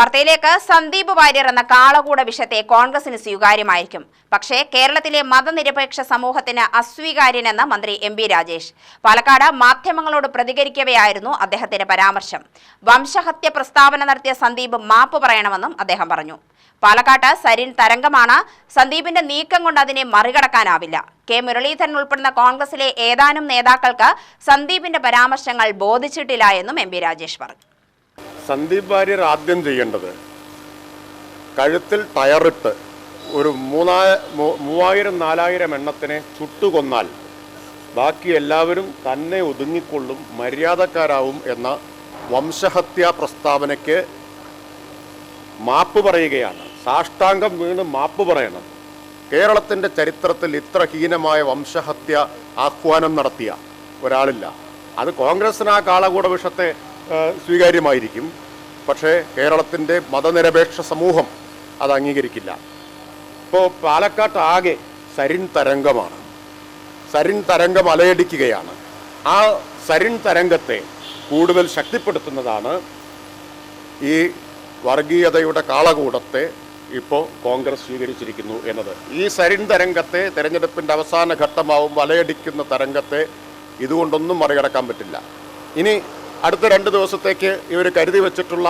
വാർത്തയിലേക്ക് സന്ദീപ് വാര്യർ എന്ന കാളകൂട വിഷയത്തെ കോൺഗ്രസിന് സ്വീകാര്യമായിരിക്കും. പക്ഷേ കേരളത്തിലെ മതനിരപേക്ഷ സമൂഹത്തിന് അസ്വീകാര്യനെന്ന് മന്ത്രി എം ബി രാജേഷ്. പാലക്കാട് മാധ്യമങ്ങളോട് പ്രതികരിക്കവെയായിരുന്നു അദ്ദേഹത്തിന്റെ പരാമർശം. വംശഹത്യ പ്രസ്താവന നടത്തിയ സന്ദീപ് മാപ്പ് പറയണമെന്നും അദ്ദേഹം പറഞ്ഞു. പാലക്കാട്ട് സരിൻ തരംഗമാണ്. സന്ദീപിന്റെ നീക്കം കൊണ്ട് അതിനെ മറികടക്കാനാവില്ല. കെ. മുരളീധരൻ ഉൾപ്പെടുന്ന കോൺഗ്രസിലെ ഏതാനും നേതാക്കൾക്ക് സന്ദീപിന്റെ പരാമർശങ്ങൾ ബോധിച്ചിട്ടില്ല എന്നും എം രാജേഷ് പറഞ്ഞു. സന്ദീപ് വാര്യർ ആദ്യം ചെയ്യേണ്ടത് കഴുത്തിൽ ടയറിട്ട് ഒരു മൂന്നായ മൂ- മൂവായിരം നാലായിരം എണ്ണത്തിനെ ചുട്ടുകൊന്നാൽ ബാക്കി എല്ലാവരും തന്നെ ഒതുങ്ങിക്കൊള്ളും മര്യാദക്കാരാവും എന്ന വംശഹത്യാ പ്രസ്താവനയ്ക്ക് മാപ്പ് പറയുകയാണ്. സാഷ്ടാംഗം വീണ് മാപ്പ് പറയണം. കേരളത്തിന്റെ ചരിത്രത്തിൽ ഇത്ര ഹീനമായ വംശഹത്യ ആഹ്വാനം നടത്തിയ ഒരാളില്ല. അത് കോൺഗ്രസിന് ആ കാളകൂട വിഷത്തെ സ്വീകാര്യമായിരിക്കും. പക്ഷേ കേരളത്തിന്റെ മതനിരപേക്ഷ സമൂഹം അത് അംഗീകരിക്കില്ല. ഇപ്പോൾ പാലക്കാട്ട് ആകെ സരിൻ തരംഗമാണ്. സരിൻ തരംഗം അലയടിക്കുകയാണ്. ആ സരിൻ തരംഗത്തെ കൂടുതൽ ശക്തിപ്പെടുത്തുന്നതാണ് ഈ വർഗീയതയുടെ കാളകൂടത്തെ ഇപ്പോൾ കോൺഗ്രസ് സ്വീകരിച്ചിരിക്കുന്നു എന്നത്. ഈ സരിൻ തരംഗത്തെ തെരഞ്ഞെടുപ്പിന്റെ അവസാന ഘട്ടമാവും വലയടിക്കുന്ന തരംഗത്തെ ഇതുകൊണ്ടൊന്നും മറികടക്കാൻ പറ്റില്ല. ഇനി അടുത്ത രണ്ട് ദിവസത്തേക്ക് ഇവർ കരുതി വെച്ചിട്ടുള്ള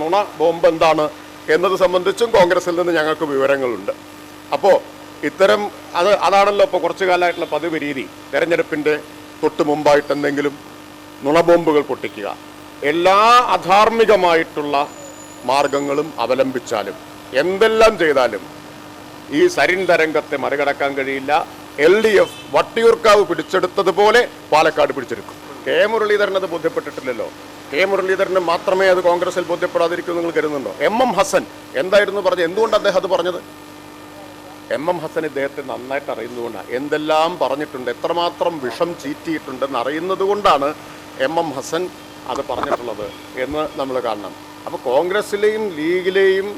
നുണ ബോംബ് എന്താണ് എന്നത് സംബന്ധിച്ചും കോൺഗ്രസിൽ നിന്ന് ഞങ്ങൾക്ക് വിവരങ്ങളുണ്ട്. അപ്പോൾ ഇത്തരം അത് അതാണല്ലോ ഇപ്പോൾ കുറച്ചു കാലമായിട്ടുള്ള പതിവ് രീതി. തെരഞ്ഞെടുപ്പിന്റെ തൊട്ട് മുമ്പായിട്ട് എന്തെങ്കിലും നുണബോംബുകൾ പൊട്ടിക്കുക. എല്ലാ അധാർമികമായിട്ടുള്ള മാർഗങ്ങളും അവലംബിച്ചാലും എന്തെല്ലാം ചെയ്താലും ഈ സരിൻ തരംഗത്തെ മറികടക്കാൻ കഴിയില്ല. എൽ ഡി എഫ് വട്ടിയൂർക്കാവ് പിടിച്ചെടുത്തതുപോലെ പാലക്കാട് പിടിച്ചെടുക്കും. കെ മുരളീധരൻ അത് ബോധ്യപ്പെട്ടിട്ടില്ലല്ലോ. കെ മുരളീധരന് മാത്രമേ അത് കോൺഗ്രസിൽ ബോധ്യപ്പെടാതിരിക്കൂ നിങ്ങൾ കരുതുന്നുണ്ടോ? എം എം ഹസൻ എന്തായിരുന്നു പറഞ്ഞത്? എന്തുകൊണ്ട് അദ്ദേഹം അത് പറഞ്ഞത്? എം എം ഹസൻ ഇദ്ദേഹത്തെ നന്നായിട്ട് അറിയുന്നതുകൊണ്ടാണ് എന്തെല്ലാം പറഞ്ഞിട്ടുണ്ട് എത്രമാത്രം വിഷം ചീറ്റിയിട്ടുണ്ടെന്ന് അറിയുന്നത് കൊണ്ടാണ് എം എം ഹസൻ അത് പറഞ്ഞിട്ടുള്ളത് എന്ന് നമ്മൾ കാണണം. അപ്പോൾ കോൺഗ്രസിലെയും ലീഗിലെയും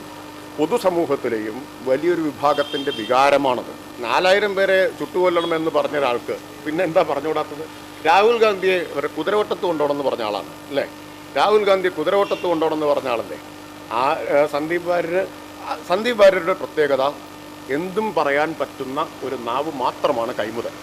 പൊതുസമൂഹത്തിലെയും വലിയൊരു വിഭാഗത്തിന്റെ വികാരമാണത്. നാലായിരം പേരെ ചുട്ടുകൊല്ലണം എന്ന് പറഞ്ഞ ഒരാൾക്ക് പിന്നെ എന്താ പറഞ്ഞുകൂടാത്തത്? രാഹുൽ ഗാന്ധിയെ കുതിരവട്ടത്ത് കൊണ്ടോണമെന്ന് പറഞ്ഞ ആളാണ് അല്ലേ? രാഹുൽ ഗാന്ധി കുതിരവട്ടത്ത് കൊണ്ടോണമെന്ന് പറഞ്ഞ ആളല്ലേ? ആ സന്ദീപ് വാര്യർ സന്ദീപ് വാര്യരുടെ പ്രത്യേകത എന്തും പറയാൻ പറ്റുന്ന ഒരു നാവ് മാത്രമാണ് കൈമുതൽ.